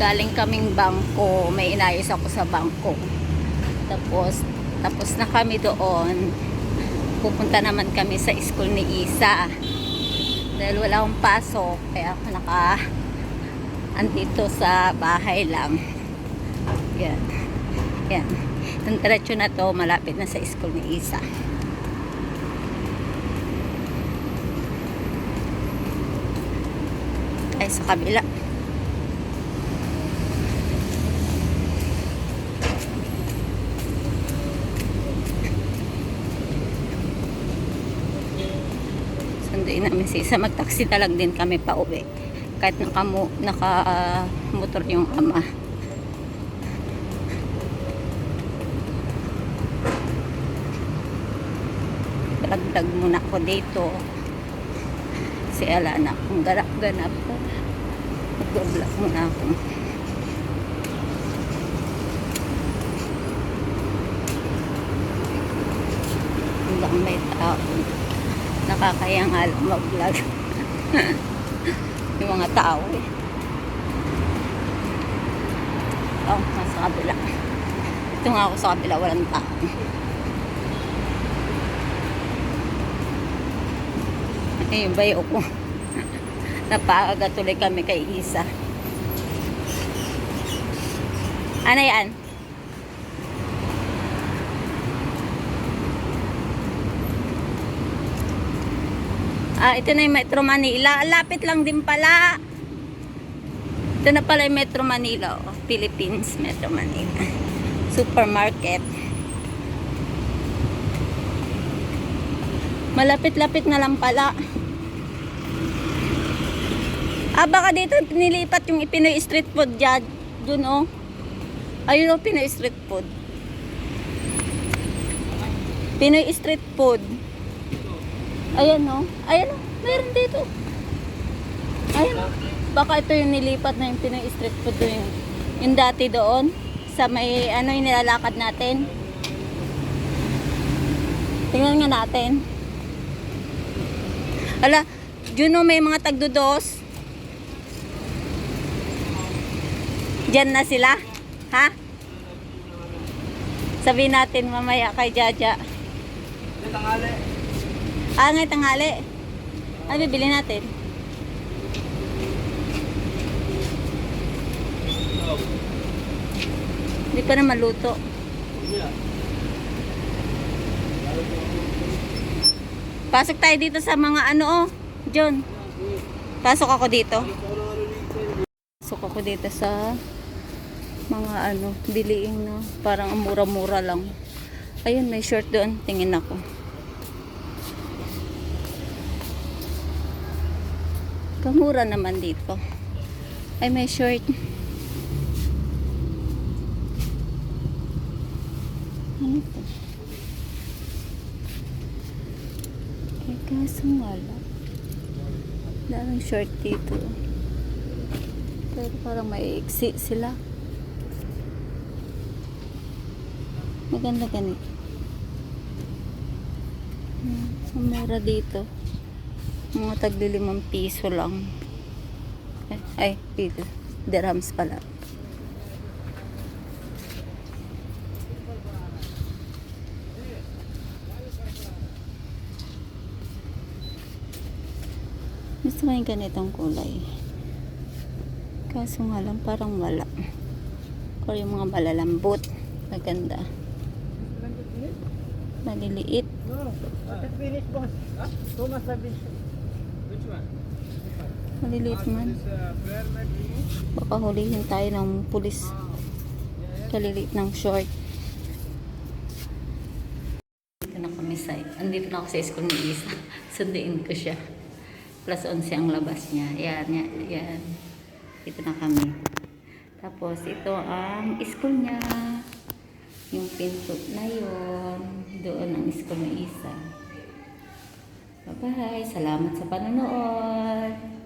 galing kaming bangko. May inayos ako sa bangko. Tapos, tapos na kami doon. Pupunta naman kami sa school ni Isa. Dahil wala akong pasok, kaya ako naka andito sa bahay lang. Yan. Yan. Itong diretso na to, malapit na sa school ni Isa. Ay, sa kabila. Sunduin namin si Isa. Mag-taxi na lang din kami pa uwi. Kahit naka, naka ah, motor yung ama. Dagdag muna ako dito. Si Alana, kung ganap-ganap ko. Mag-vlog muna ako. Hanggang may tao. Nakakaya nga lang mag-vlog. yung mga tao eh. Oh, nasa kabila. Ito nga ako sa kabila, walang tao. Eh, bayo ko. Napaaga tuloy kami kay Isa. Ano yan? Ah, ito na yung Metro Manila. Lapit lang din pala. Ito na pala yung Metro Manila. Oh. Philippines Metro Manila. Supermarket. Malapit-lapit na lang pala. Ah, baka dito nilipat yung Pinoy street food dyan. Dun oh. Ayun oh, Pinoy street food. Pinoy street food. Ayan oh. Ayan oh. Meron dito. Ayan. Baka ito yung nilipat na yung Pinoy street food doon. Yung, yung dati doon. Sa may ano yung nilalakad natin. Tingnan nga natin. Ala, Juno may mga tagdudos. Diyan na sila. Ha? Sabihin natin mamaya kay Jaja. Ah, ngay tanghali. Ano bibili natin? Hindi pa na maluto. Pasok tayo dito sa mga ano oh. John. Pasok ako dito. Pasok ako dito sa mga ano, biliing na parang ang mura-mura lang. Ayun, may short doon. Tingin ako. Kamura naman dito. Ay, may short. Ano to? Eh, kaso lang. Daming short dito. Pero parang may iksi sila. Maganda ganito. Hmm, mura dito. Mga tagli limang piso lang. Ay, dito. Dirhams pala. Gusto ko yung ganitong kulay. Kaso nga lang parang wala. Or yung mga malalambot. Maganda. Maliliit. It's finished, boss. Thomas have been. Which one? Maliliit man. Baka hulihin tayo ng pulis. Kaliliit ng short. Dito na kami sa... Andito na ako sa school ni Isa. Sunduin ko siya. Plus 11 ang labas niya. Yan, yan, yan. Dito na kami. Tapos ito ang school niya. Yung pinto na yon Doon ang school ni Isa. Bye-bye. Salamat sa panonood.